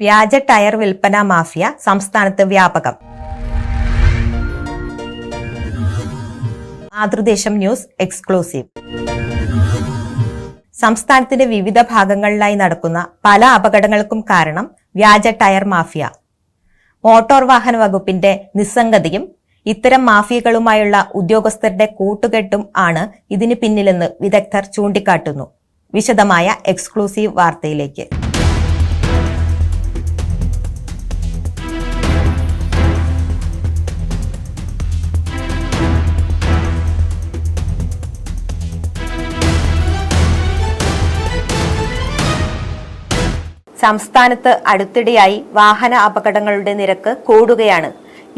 വ്യാജ ടയർ വിൽപ്പന മാഫിയ സംസ്ഥാനത്ത് വ്യാപകം. Mathrudesham news exclusive. സംസ്ഥാനത്തിന്റെ വിവിധ ഭാഗങ്ങളിലായി നടക്കുന്ന പല അപകടങ്ങൾക്കും കാരണം വ്യാജ ടയർ മാഫിയ. മോട്ടോർ വാഹന വകുപ്പിന്റെ നിസ്സംഗതയും ഇത്തരം മാഫിയകളുമായുള്ള ഉദ്യോഗസ്ഥരുടെ കൂട്ടുകെട്ടും ആണ് ഇതിന് പിന്നിലെന്ന് വിദഗ്ധർ ചൂണ്ടിക്കാട്ടുന്നു. വിശദമായ എക്സ്ക്ലൂസീവ് വാർത്തയിലേക്ക്. സംസ്ഥാനത്ത് അടുത്തിടെയായി വാഹന അപകടങ്ങളുടെ നിരക്ക് കൂടുകയാണ്.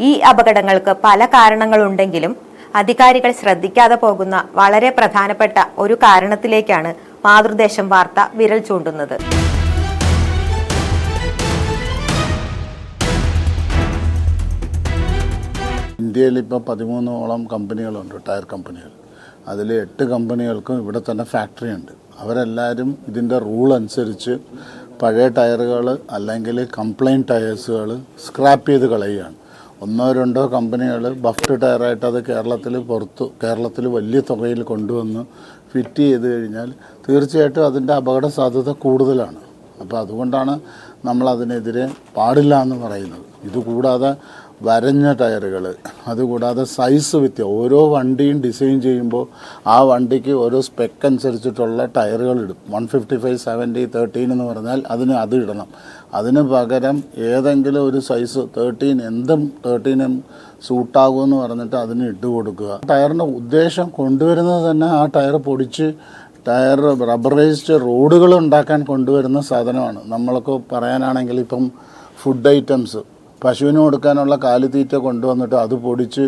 ഈ അപകടങ്ങൾക്ക് പല കാരണങ്ങളുണ്ടെങ്കിലും അധികാരികൾ ശ്രദ്ധിക്കാതെ പോകുന്ന വളരെ പ്രധാനപ്പെട്ട ഒരു കാരണത്തിലേക്കാണ് മാതൃദേശം വാർത്ത വിരൽ ചൂണ്ടുന്നത്. ഇന്ത്യയിൽ ഇപ്പോൾ പതിമൂന്നോളം കമ്പനികളുണ്ട് ടയർ കമ്പനികൾ. അതിൽ എട്ട് കമ്പനികൾക്കും ഇവിടെ തന്നെ ഫാക്ടറി ഉണ്ട് അവരെല്ലാവരും ഇതിന്റെ റൂൾ അനുസരിച്ച് പഴയ ടയറുകൾ അല്ലെങ്കിൽ കംപ്ലൈന്റ് ടയേഴ്സുകൾ സ്ക്രാപ്പ് ചെയ്ത് കളയുകയാണ്. ഒന്നോ രണ്ടോ കമ്പനികൾ ബഫ്റ്റ് ടയറായിട്ട് അത് കേരളത്തിൽ പുറത്ത് കേരളത്തിൽ വലിയ തുകയിൽ കൊണ്ടുവന്ന് ഫിറ്റ് ചെയ്ത് കഴിഞ്ഞാൽ തീർച്ചയായിട്ടും അതിന്റെ അപകട സാധ്യത കൂടുതലാണ്. അപ്പോൾ അതുകൊണ്ടാണ് നമ്മൾ അതിനെതിരെ പാടില്ല എന്ന് പറയുന്നത്. ഇതുകൂടാതെ വരഞ്ഞ ടയറുകൾ അതുകൂടാതെ സൈസ് വ്യത്യ ഓരോ വണ്ടിയും ഡിസൈൻ ചെയ്യുമ്പോൾ ആ വണ്ടിക്ക് ഓരോ സ്പെക്ക് അനുസരിച്ചിട്ടുള്ള ടയറുകൾ ഇടും. One fifty five seventy thirteen എന്ന് പറഞ്ഞാൽ അതിന് അത് ഇടണം. അതിന് പകരം ഏതെങ്കിലും ഒരു സൈസ് തേർട്ടീൻ എന്തും തേർട്ടീനും സൂട്ടാകുമെന്ന് പറഞ്ഞിട്ട് അതിന് ഇട്ട് കൊടുക്കുക. ടയറിന്റെ ഉദ്ദേശം കൊണ്ടുവരുന്നത് തന്നെ ആ ടയർ പൊടിച്ച് ടയർ റബ്ബറൈസ്ഡ് റോഡുകൾ ഉണ്ടാക്കാൻ കൊണ്ടുവരുന്ന സാധനമാണ്. നമ്മളൊക്കെ പറയാനാണെങ്കിൽ ഇപ്പം ഫുഡ് ഐറ്റംസ് പശുവിന് കൊടുക്കാനുള്ള കാലിത്തീറ്റ കൊണ്ടുവന്നിട്ട് അത് പൊടിച്ച്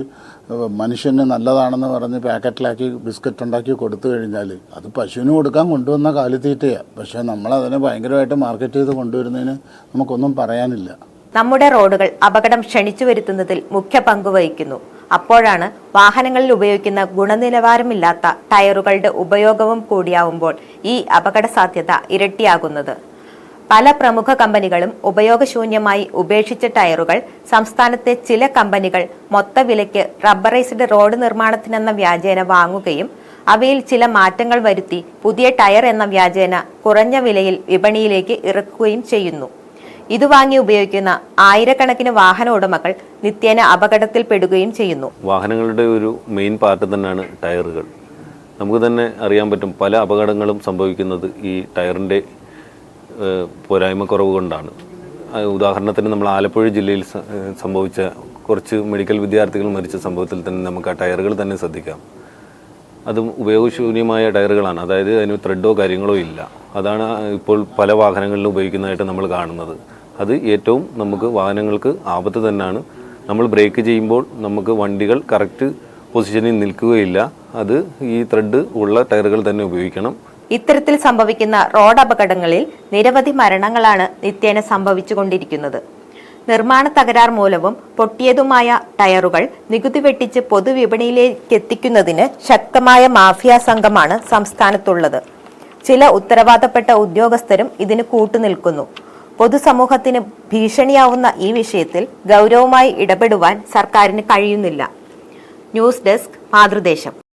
മനുഷ്യന് നല്ലതാണെന്ന് പറഞ്ഞ് പാക്കറ്റിലാക്കി ബിസ്ക്കറ്റ് ഉണ്ടാക്കി കൊടുത്തു കഴിഞ്ഞാൽ അത് പശുവിന് കൊടുക്കാൻ കൊണ്ടുവന്ന കാലിത്തീറ്റയാണ് പക്ഷേ നമ്മളതിനെ ഭയങ്കരമായിട്ട് മാർക്കറ്റ് ചെയ്ത് കൊണ്ടുവരുന്നതിന് നമുക്കൊന്നും പറയാനില്ല. നമ്മുടെ റോഡുകൾ അപകടം ക്ഷണിച്ചു വരുത്തുന്നതിൽ മുഖ്യ പങ്ക് വഹിക്കുന്നു. അപ്പോഴാണ് വാഹനങ്ങളിൽ ഉപയോഗിക്കുന്ന ഗുണനിലവാരമില്ലാത്ത ടയറുകളുടെ ഉപയോഗവും കൂടിയാവുമ്പോൾ ഈ അപകട സാധ്യത ഇരട്ടിയാകുന്നത്. പല പ്രമുഖ കമ്പനികളും ഉപയോഗശൂന്യമായി ഉപേക്ഷിച്ച ടയറുകൾ സംസ്ഥാനത്തെ ചില കമ്പനികൾ മൊത്ത വിലയ്ക്ക് റബ്ബറൈസ്ഡ് റോഡ് നിർമ്മാണത്തിനെന്ന വ്യാജേന വാങ്ങുകയും അവയിൽ ചില മാറ്റങ്ങൾ വരുത്തി പുതിയ ടയർ എന്ന വ്യാജേന കുറഞ്ഞ വിലയിൽ വിപണിയിലേക്ക് ഇറക്കുകയും ചെയ്യുന്നു. ഇത് വാങ്ങി ഉപയോഗിക്കുന്ന ആയിരക്കണക്കിന് വാഹന ഉടമകൾ നിത്യേന അപകടത്തിൽപ്പെടുകയും ചെയ്യുന്നു. വാഹനങ്ങളുടെ ഒരു മെയിൻ പാർട്ട് തന്നെയാണ് ടയറുകൾ. നമുക്ക് തന്നെ അറിയാൻ പറ്റും പല അപകടങ്ങളും സംഭവിക്കുന്നത് ഈ ടയറിന്റെ ഏഹ്, പോരായ്മക്കുറവ് കൊണ്ടാണ്. ഉദാഹരണത്തിന് നമ്മൾ ആലപ്പുഴ ജില്ലയിൽ സംഭവിച്ച കുറച്ച് മെഡിക്കൽ വിദ്യാർത്ഥികൾ മരിച്ച സംഭവത്തിൽ തന്നെ നമുക്ക് ആ ടയറുകൾ തന്നെ ശ്രദ്ധിക്കാം. അതും ഉപയോഗശൂന്യമായ ടയറുകളാണ്. അതായത് അതിന് ത്രെഡോ കാര്യങ്ങളോ ഇല്ല. അതാണ് ഇപ്പോൾ പല വാഹനങ്ങളിലും ഉപയോഗിക്കുന്നതായിട്ട് നമ്മൾ കാണുന്നത്. അത് ഏറ്റവും നമുക്ക് വാഹനങ്ങൾക്ക് ആപത്ത് തന്നെയാണ്. നമ്മൾ ബ്രേക്ക് ചെയ്യുമ്പോൾ നമുക്ക് വണ്ടികൾ കറക്റ്റ് പൊസിഷനിൽ നിൽക്കുകയില്ല. അത് ഈ ത്രെഡ് ഉള്ള ടയറുകൾ തന്നെ ഉപയോഗിക്കണം. ഇത്തരത്തിൽ സംഭവിക്കുന്ന റോഡ് അപകടങ്ങളിൽ നിരവധി മരണങ്ങളാണ് നിത്യേന സംഭവിച്ചുകൊണ്ടിരിക്കുന്നത്. നിർമ്മാണ തകരാർ മൂലവും പൊട്ടിയതുമായ ടയറുകൾ നികുതി വെട്ടിച്ച് പൊതുവിപണിയിലേക്ക് എത്തിക്കുന്നതിന് ശക്തമായ മാഫിയ സംഘമാണ് സംസ്ഥാനത്തുള്ളത്. ചില ഉത്തരവാദപ്പെട്ട ഉദ്യോഗസ്ഥരും ഇതിന് കൂട്ടുനിൽക്കുന്നു. പൊതുസമൂഹത്തിന് ഭീഷണിയാവുന്ന ഈ വിഷയത്തിൽ ഗൗരവമായി ഇടപെടുവാൻ സർക്കാരിന് കഴിയുന്നില്ല. News desk Mathrudesham.